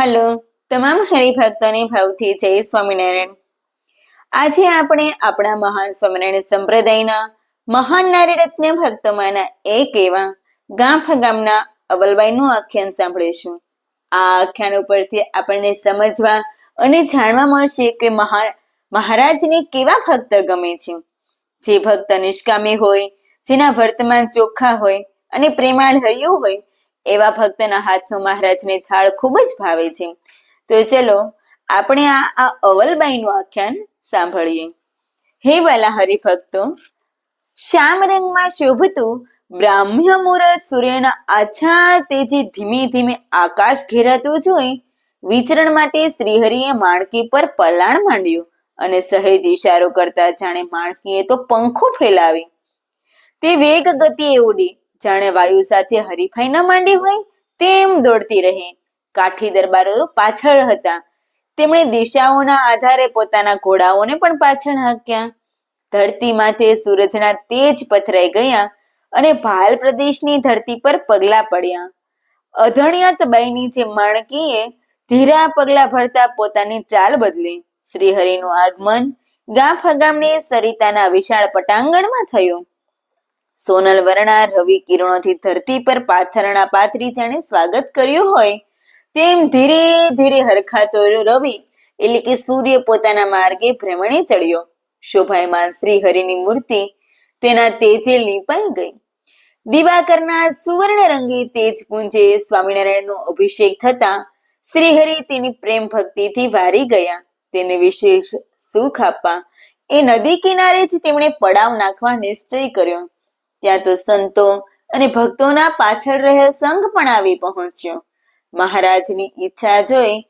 Hello, તમામ હરિભક્તોને ભાવથી જય સ્વામિનારાયણ. આજે આપણે આપણા મહાન સ્વામિનારાયણ સંપ્રદાયના મહાન નારી રત્ન ભક્તોમાંના એક એવા ગાંફ ગામના અવલબાઈનું આખ્યાન સાંભળીશું. આ આખ્યાન ઉપરથી આપણને સમજવા અને જાણવા મળશે કે મહા, મહારાજને કેવા ભક્ત ગમે છે. જે ભક્ત નિષ્કામી હોય, જેના વર્તમાન ચોખ્ખા હોય અને પ્રેમાળ હૈયું હોય એવા ભક્તના હાથનો મહારાજને થાળ ખૂબ જ ભાવે છે. તો ચલો, આપણે આ આ અવલબાઈનું આખ્યાન સાંભળીએ. હે વાલા હરિભક્તો શ્યામ રંગમાં શોભતું બ્રાહ્મ્ય મુહૂર્ત સૂર્યના આછા તેજે ધીમે ધીમે આકાશ ઘેરાતું જોઈ વિચરણ માટે શ્રીહરિએ માણકી પર પલાણ માંડ્યું અને સહેજ ઈશારો કરતા જાણે માણકીએ તો પંખો ફેલાવી. તે વેગ ગતિએ ઉડી જાણે વાયુ સાથે હરીફાઈ ન માંડી હોય, તેમ દોડતી રહી. કાઠી દરબારો પાછળ હતા. તેમણે દિશાઓના આધારે પોતાના ઘોડાઓને પણ પાછળ હાંક્યા. ધરતી માથે સૂરજના તેજ પથરાઈ ગયા અને ભાલ પ્રદેશની ધરતી પર પગલા પડ્યા. અધણિયત બાઈની જે માણકીએ ધીરા પગલા ભરતા પોતાની ચાલ બદલી. શ્રીહરિનું આગમન ગામ ફગામની સરિતાના વિશાળ પટાંગણમાં થયું. સોનલ વર્ણા રવિ કિરણોથી ધરતી પર પાથરણા પાથરી જાણે સ્વાગત કર્યું હોય, તેમ ધીરે ધીરે હરખાતો રવિ એટલે કે સૂર્ય પોતાના માર્ગે ભ્રમણે ચડ્યો. શોભાયમાન શ્રી હરિની મૂર્તિ તેના તેજે લીપાઈ ગઈ. દિવાકરના સુવર્ણ રંગી તેજ પુંજે સ્વામિનારાયણનો અભિષેક થતા શ્રીહરિ તેની પ્રેમ ભક્તિથી વારી ગયા. તેને વિશેષ સુખ આપવા એ નદી કિનારે જ તેમણે પડાવ નાખવા નિશ્ચય કર્યો. ત્યાં તો સંતો અને ભક્તોના પાછળ રહેલ સંઘ પણ આવી પહોંચ્યો. મહારાજની ઈચ્છા જોઈ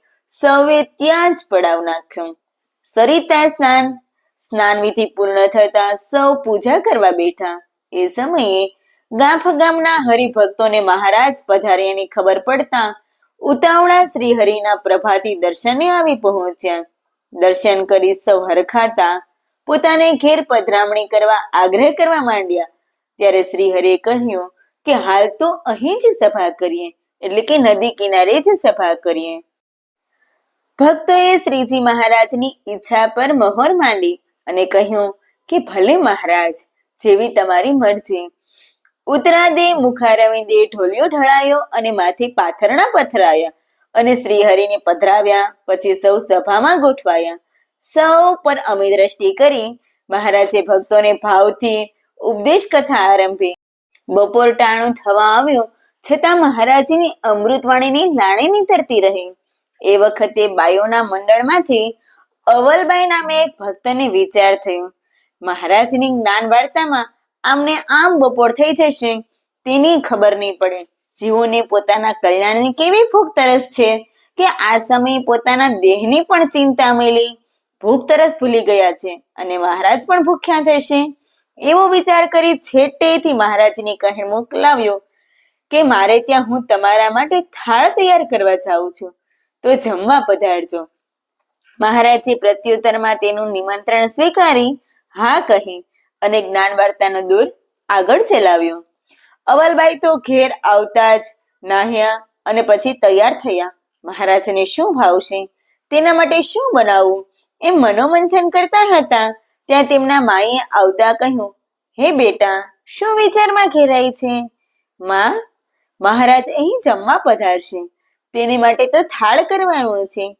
સૌએ ત્યાં જ પડાવ નાખ્યો. સરિતા સ્નાન. સ્નાન વિધિ પૂર્ણ થતા સૌ પૂજા કરવા બેઠા. એ સમયે ગાંફ ગામના હરિભક્તોને મહારાજ પધાર્યાની ખબર પડતા ઉતાવળા શ્રી હરિના પ્રભાતી દર્શને આવી પહોંચ્યા. દર્શન કરી સૌ હરખાતા પોતાને ઘેર પધરામણી કરવા આગ્રહ કરવા માંડ્યા. ત્યારે શ્રી હરિએ કહ્યું કે હાલ તો અહીં જ સભા કરીએ, એટલે કે નદી કિનારે જ સભા કરીએ. ભક્તોએ શ્રીજી મહારાજની ઈચ્છા પર મહોર માંડી અને કહ્યું કે ભલે મહારાજ, જેવી તમારી મરજી. ઉતરાદે મુખારવિંદે ઢોલિયો ઢળાયો અને માથે પાથરણા પથરાયા અને શ્રીહરિને પધરાવ્યા, પછી સૌ સભામાં ગોઠવાયા. સૌ પર અમી દ્રષ્ટિ કરી મહારાજે ભક્તોને ભાવથી ઉપદેશ કથા આરંભી. બપોર ટાણું થવા આવ્યું, છતાં મહારાજની અમૃતવાણીની લાણી નીતરતી રહી. એ વખતે બાયોના મંડળમાંથી અવલબાઈ નામે એક ભક્તને વિચાર થયો. મહારાજની જ્ઞાન વાર્તામાં આમને આમ બપોર થઈ જશે તેની ખબર નહીં પડે. જીવોને પોતાના કલ્યાણની કેવી ભૂખ તરસ છે કે આ સમયે પોતાના દેહની પણ ચિંતા મેલી. ભૂખ તરસ ભૂલી ગયા છે અને મહારાજ પણ ભૂખ્યા થશે. એવો વિચાર કરી છેટેથી મહારાજને કહે મોકલાવ્યો કે, મારે ત્યાં હું તમારા માટે થાળ તૈયાર કરવા જાઉં છું. તો જમવા પધારજો. મહારાજે પ્રત્યુત્તરમાં તેનું નિમંત્રણ સ્વીકારી, હા, કહી અને જ્ઞાન વાર્તાનો દૂર આગળ ચલાવ્યો. અવલબાઈ તો ઘેર આવતા જ નાહ્યા અને પછી તૈયાર થયા. મહારાજને શું ભાવશે? તેના માટે શું બનાવવું? એમ મનોમંથન કરતા હતા. ત્યાં તેમના માએ આવતા કહ્યું, હે બેટા, શું વિચારમાં ઘેરાય છે? માં, મહારાજ અહીં જમવા પધારશે. તેની માટે તો થાળ કરવાનું છે.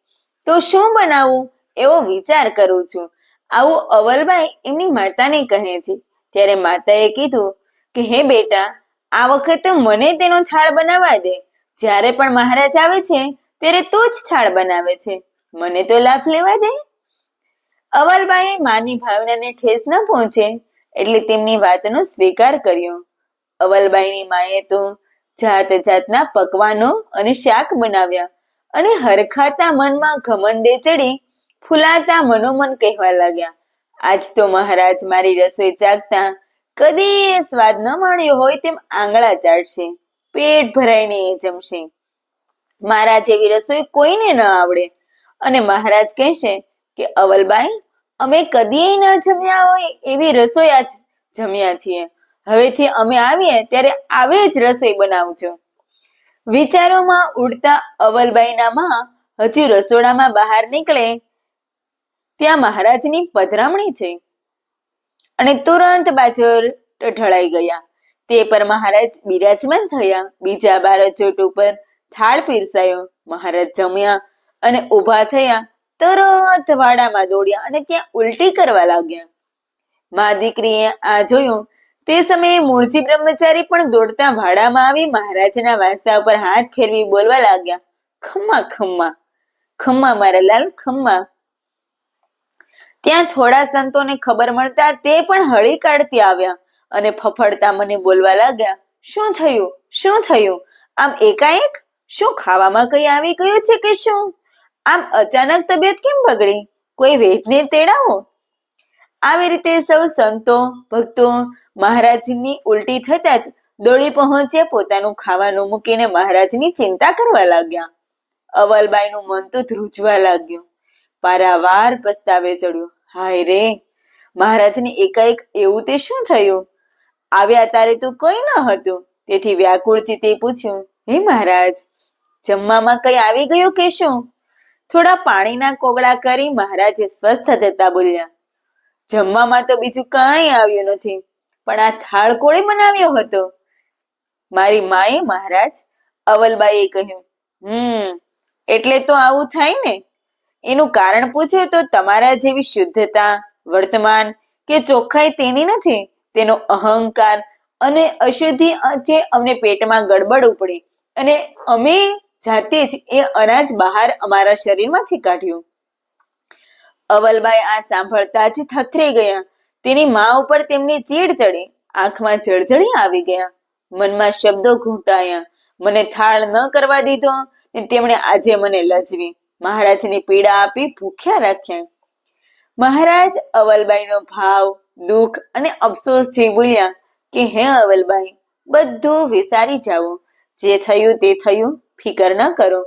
તો શું બનાવવું એવો વિચાર કરું છું. આવું અવલબાઈ એમની માતાને કહે છે. ત્યારે માતાએ કીધું કે, હે બેટા, આ વખતે મને તેનો થાળ બનાવવા દે. જ્યારે પણ મહારાજ આવે છે, ત્યારે તો જ થાળ બનાવે છે. મને તો લાભ લેવા દે. અવલબાઈએ માની ભાવનાને ઠેસ ન પહોંચે એટલે તેમની વાતનો સ્વીકાર કર્યો. અવલબાઈની માએ તો જાત જાતના પકવાનો અને શાક બનાવ્યા અને હરખાતા મનમાં ઘમંડે ચડી ફૂલાતા મનોમન કહેવા લાગ્યા. આજ તો મહારાજ મારી રસોઈ ચાખતા કદી સ્વાદ ન માણ્યો હોય તેમ આંગળા ચાટશે પેટ ભરાઈને એ જમશે. મારા જેવી રસોઈ કોઈને ન આવડે. અને મહારાજ કહેશે કે અવલબાઈ, અમે કદી ન જમ્યા હોય એવી રસોઈ જમ્યા છીએ. હવેથી અમે આવીએ ત્યારે આવી જ રસોઈ બનાવજો. વિચારોમાં ઉડતા અવલબાઈના માં હજુ રસોડામાં બહાર નીકળે ત્યાં મહારાજની પધરામણી થઈ. અને તુરંત બાજર ઢળાઈ ગયા. તે પર મહારાજ બિરાજમાન થયા. બીજા બારચોટ ઉપર થાળ પીરસાયો. મહારાજ જમ્યા અને ઊભા થયા. તરત વાડામાં દોડ્યા અને ત્યાં ઉલટી કરવા લાગ્યા. મા દીકરીએ આ જોયું. તે સમયે મૂળજી બ્રહ્મચારી પણ દોડતા વાડામાં આવી મહારાજના વાંસા ઉપર હાથ ફેરવી બોલવા લાગ્યા. ખમ્મા ખમ્મા ખમ્મા મારા લાલ, ખમ્મા. ત્યાં થોડા સંતોને ખબર મળતા તે પણ હળી કાઢતી આવ્યા અને ફફડતા મને બોલવા લાગ્યા. શું થયું? શું થયું? આમ એકાએક? શું ખાવામાં કઈ આવી ગયું છે કે શું? આમ અચાનક તબિયત કેમ બગડી? કોઈ વેદને તેડાવો? આવી રીતે સૌ સંતો, ભક્તો મહારાજની ઉલટી થતા જ દોડી પહોંચ્યા પોતાનું ખાવાનું મૂકીને મહારાજની ચિંતા કરવા લાગ્યા. અવલબાઈનું મન તો ધ્રુજવા લાગ્યું. પારાવાર પસ્તાવે ચડ્યો. હાય રે! મહારાજને એકાએક એવું તે શું થયું? આવ્યા તારે તો કઈ ન હતું. તેથી વ્યાકુળ ચિત્તે પૂછ્યું, હે મહારાજ, જમવામાં કઈ આવી ગયું કે શું? થોડા પાણીના કોગળા કરી મહારાજે સ્વસ્થ થતા બોલ્યા, જમવામાં તો બીજું કાંઈ આવ્યું નથી, પણ આ થાળ કોળે બનાવ્યો હતો? મારી માએ મહારાજ અવલબાઈએ કહ્યું, હમ, એટલે તો આવું થાય ને? એનું કારણ પૂછ્યું તો તમારા જેવી શુદ્ધતા, વર્તમાન કે ચોખ્ખાઈ તેની નથી, તેનો અહંકાર અને અશુદ્ધિ જે અમને પેટમાં ગડબડ ઉપડી, અને અમે જાતે જ એ અનાજ બહાર અમારા શરીરમાંથી કાઢ્યું. અવલબાઈ આ સાંભળતા જ થથરી ગયા. તેની મા ઉપર તેમની ચીડ ચડી. આંખમાં જળજળી આવી ગયા. મનમાં શબ્દો ઘૂંટાયા. મને થાળ ન કરવા દીધો ને તેમણે આજે મને લજવી. મહારાજને પીડા આપી ભૂખ્યા રાખ્યા. મહારાજ અવલબાઈનો ભાવ, દુઃખ અને અફસોસ જોઈ બોલ્યા કે, હે અવલબાઈ બધું વિસારી જાઓ. જે થયું તે થયું. ફિકર ન કરો.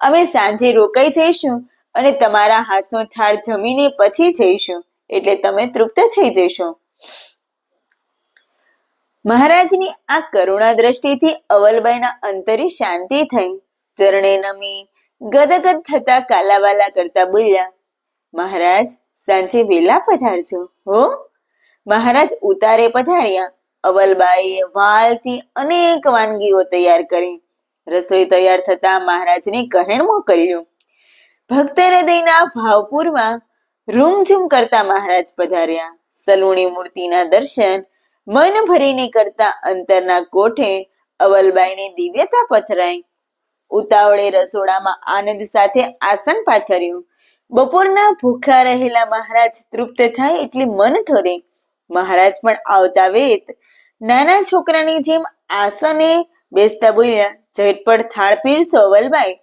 અમે સાંજે રોકાઈ જઈશું અને તમારા હાથનો થાળ જમીને પછી જઈશું, એટલે તમે તૃપ્ત થઈ જશો. મહારાજની આ કરુણા દ્રષ્ટિથી અવલબાઈના અંતરે શાંતિ થઈ. ચરણે નમી, ગદગદ થતા કાલાવાલા કરતા બોલ્યા, મહારાજ, સાંજે વેલા પધારજો, હો. મહારાજ ઉતારે પધાર્યા, અવલબાઈએ વાલથી અનેક વાનગીઓ તૈયાર કરી. રસોઈ તૈયાર થતા મહારાજને કહેણ મોકલ્યું. ભક્ત હૃદયના ભાવપૂર્વમાં રૂમઝૂમ કરતા મહારાજ પધાર્યા. સલુણી મૂર્તિના દર્શન, મન ભરીને કરતા અંતરના કોઠે અવલબાઈને દિવ્યતા પથરાઈ. ઉતાવળે રસોડામાં આનંદ સાથે આસન પાથર્યું. બપોરના ભૂખ્યા રહેલા મહારાજ તૃપ્ત થાય એટલે મન ઠરે. મહારાજ પણ આવતા વેત નાના છોકરાની જેમ આસને બેસતા બોલ્યા ઝટપટ થાળ પીરસો વલભાઈ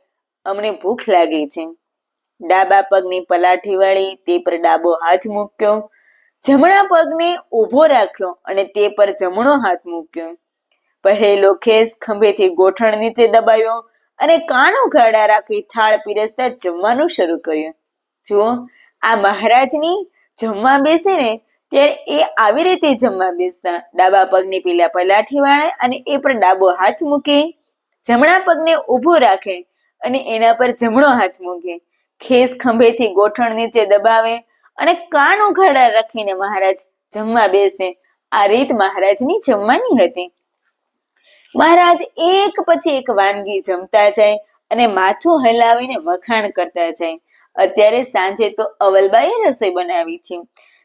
અમને ભૂખ લાગી છે. ડાબા પગની પલાઠી વાળી તે પર ડાબો હાથ મૂક્યો. જમણા પગને ઊભો રાખ્યો અને તે પર જમણો હાથ મૂક્યો. પહેરેલો ખેસ ખંભેથી ગોઠણ નીચે દબાયો અને કાનો ઉઘાડા રાખી થાળ પીરસતા જમવાનું શરૂ કર્યું. જુઓ, આ મહારાજની જમવા બેસીને ત્યારે એ આવી રીતે જમવા બેસતા. ડાબા પગની પેલા પલાઠી વાળે અને એ પર ડાબો હાથ મૂકે જમણા પગને ઊભો રાખે અને એના પર જમણો હાથ મૂકે. ખેસ ખંભેથી ગોઠણ નીચે દબાવે અને કાન ઉઘાડા રાખીને મહારાજ જમવા બેસે. આ રીત મહારાજની જમવાની હતી. મહારાજ એક પછી એક વાનગી જમતા જાય અને માથું હલાવીને વખાણ કરતા જાય. અત્યારે સાંજે તો અવલબાઈએ રસોઈ બનાવી છે.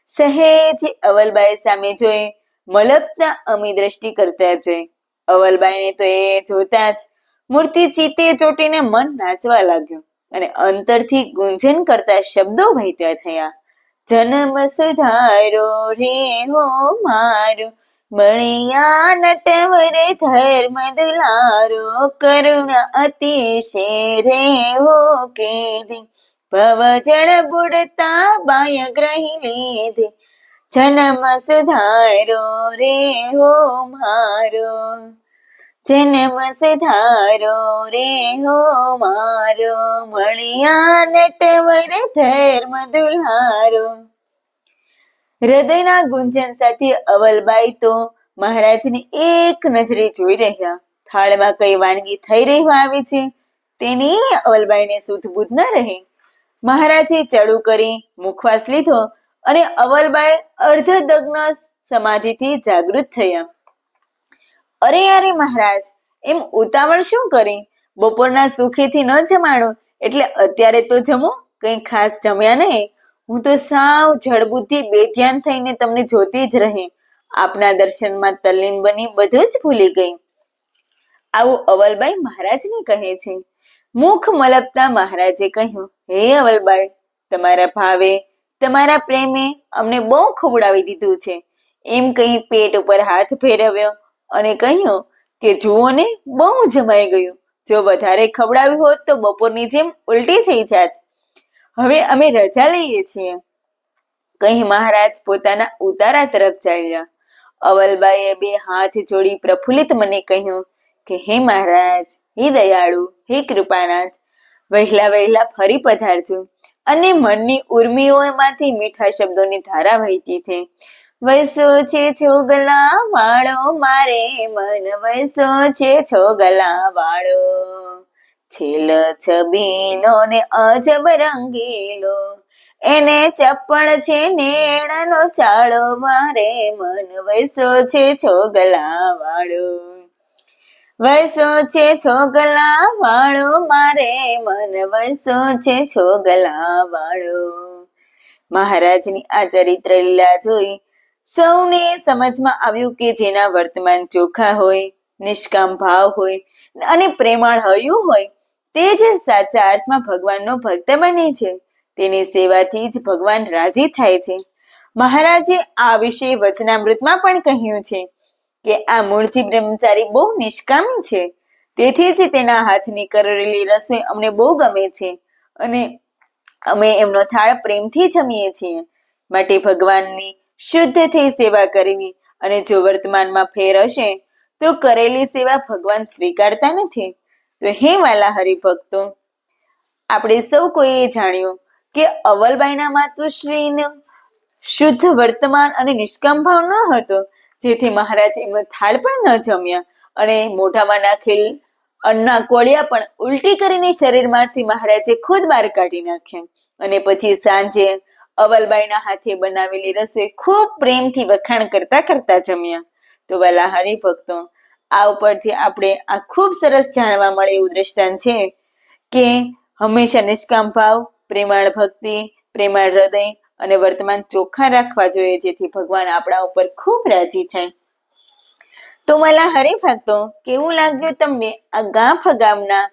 સહેજ અવલબાઈ સામે જોઈ મલકતા અમી દ્રષ્ટિ કરતા જાય. અવલબાઈને તો એ જોતા જ મૂર્તિ ચિત્તે ચોટીને મન નાચવા લાગ્યું અને અંતરથી ગુંજન કરતા શબ્દો વહેત્યા થયા. જન્મ સુધારો રે હો મારો, બળિયા નટવર ધર્મ દુલારો, કરુણા અતિશે રે હો કેદી ભવ જળ બુડતા બાય ગ્રહી લીધે જન્મ સુધારો રે હો મારો. જન્મ સુધારો રે હો મારો મળ્યા નટવર ધર્મ દુલ્હારો. હૃદયના ગુંજન સાથે અવલબાઈ તો મહારાજની એક નજરે જોઈ રહ્યા. થાળમાં કઈ વાનગી થઈ રહી આવી છે? તેની અવલબાઈને સુધબુધ ન રહે. મહારાજે ચડું કરી મુખવાસ લીધો અને અવલબાઈ અર્ધદગ્ન સમાધિથી જાગૃત થયા. અરે અરે મહારાજ, એમ ઉતાવળ શું કરી? બપોરના સુખેથી ન જમાડો, એટલે અત્યારે તો જમો, કંઈ ખાસ જમ્યા નહીં. હું તો સાવ જળબુદ્ધિ બેધ્યાન થઈને તમને જોતી જ રહી. આપના દર્શનમાં તલ્લીન બની બધું જ ભૂલી ગઈ. આવું અવલબાઈ મહારાજને કહે છે. મુખ મલપતા મહારાજે કહ્યું, હે અવલબાઈ, તમારા ભાવે, તમારા પ્રેમે અમને બહુ ખવડાવી દીધું છે. એમ કહી પેટ ઉપર હાથ ફેરવ્યો. અને કહ્યું કે, જુઓ ને, બહુ જમાઈ ગયું. જો વધારે ખવડાવ્યું હોત તો બપોરની જેમ ઉલટી થઈ જાત. હવે અમે રજા લઈએ છીએ. કહી મહારાજ પોતાના ઉતારા તરફ ચાલ્યા. અવલબાઈએ બે હાથ જોડી પ્રફુલ્લિત મને કહ્યું કે, હે મહારાજ, હે દયાળુ, હે કૃપાનાથ, વહેલા વહેલા ફરી પધારજો. અને મનની ઉર્મિઓમાંથી મીઠા શબ્દોની ધારા વહેતી છે વૈસો છે છોગલા વાળો, મારે મન વૈસો છે છોગલા વાળો. છેલ છબીલો ને અજબ રંગીલો, એને ચપ્પળ છે નેણાનો ચાળો, મારે મન વૈસો છે છોગલા વાળો. વૈસો છે છોગલા વાળો, મારે મન વૈસો છે છોગલા વાળો. મહારાજની આ ચરિત્ર લીલા જોઈ સૌને સમજમાં આવ્યું કે જેના વર્તમાન ચોખા હોય, નિષ્કામ ભાવ હોય અને પ્રેમાળ હયું હોય, તે જ સાચા અર્થમાં ભગવાનનો ભક્ત બને છે. તેની સેવાથી જ ભગવાન રાજી થાય છે. મહારાજે આ વિશે વચનામૃતમાં પણ કહ્યું છે કે આ મૂળજી બ્રહ્મચારી બહુ નિષ્કામી છે. તેથી જ તેના હાથની કરેલી રસોઈ અમને બહુ ગમે છે અને અમે એમનો થાળ પ્રેમથી જમીએ છીએ. માટે ભગવાનની શુદ્ધથી સેવા કરવી અને જો વર્તમાનમાં ફેર હશે, તો કરેલી સેવા ભગવાન સ્વીકારતા નથી. તો હે વાલા હરિભક્તો, આપણે સૌ કોઈએ જાણ્યું કે અવલબાઈના માતુશ્રીનો શુદ્ધ વર્તમાન અને નિષ્કામ ભાવ ન હતો, જેથી મહારાજ એમનો થાળ પણ ન જમ્યા અને મોઢામાં નાખેલ અન્ના કોળિયા પણ ઉલટી કરીને શરીરમાંથી મહારાજે ખુદ બહાર કાઢી નાખ્યા. અને પછી સાંજે અવલબાઈના હાથે બનાવેલી રસોઈ ખૂબ પ્રેમથી વખાણ કરતા કરતા જમ્યા. તો વાલા હરિભક્તો, આ ઉપરથી આપણે આ ખૂબ સરસ જાણવા મળે એવું દ્રષ્ટાંત છે કે હંમેશા નિષ્કામ ભાવ, પ્રેમાળ ભક્તિ, પ્રેમાળ હૃદય અને વર્તમાન ચોખ્ખા રાખવા જોઈએ જેથી ભગવાન આપણા ઉપર ખૂબ રાજી થાય. તો માલા હરિભક્તો, કેવું લાગ્યું તમને આ ગામ ગામના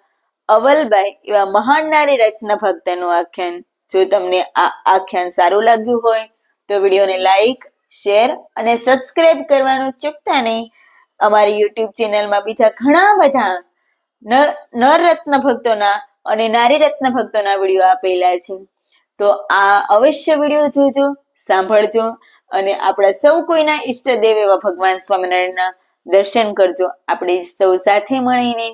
અવલબાઈ એવા મહાન નારી રત્ન ભક્તનું આખ્યાન? જો તમને આ આખ્યાન સારું લાગ્યું હોય, તો વિડીયોને લાઈક, શેર અને સબસ્ક્રાઇબ કરવાનું ચૂકતા નહીં. અમારી યુટ્યુબ ચેનલમાં બીજા ઘણા બધા નર રત્ન ભક્તોના અને નારી રત્ન ભક્તોના વીડિયો આપેલા છે. તો આ અવશ્ય વીડિયો જોજો, સાંભળજો અને આપણા સૌ કોઈના ઈષ્ટદેવ એવા ભગવાન સ્વામિનારાયણના દર્શન કરજો. આપણે સૌ સાથે મળીને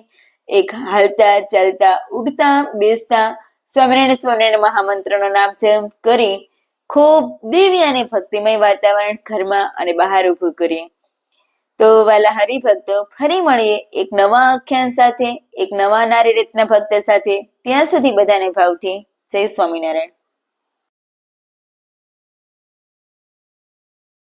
એક હાલતા ચાલતા ઉડતા બેસતા સ્વામિનારાયણ સ્વામિનારાયણ મહામંત્રનો નામ જપ કરી ખૂબ દિવ્ય અને ભક્તિમય વાતાવરણ ઘરમાં અને બહાર ઉભું કરીએ તો વાલા હરિભક્તો ફરી મળીએ એક નવા આખ્યાન સાથે, એક નવા નારી રીતના ભક્ત સાથે. ત્યાં સુધી બધાને ભાવથી જય સ્વામિનારાયણ.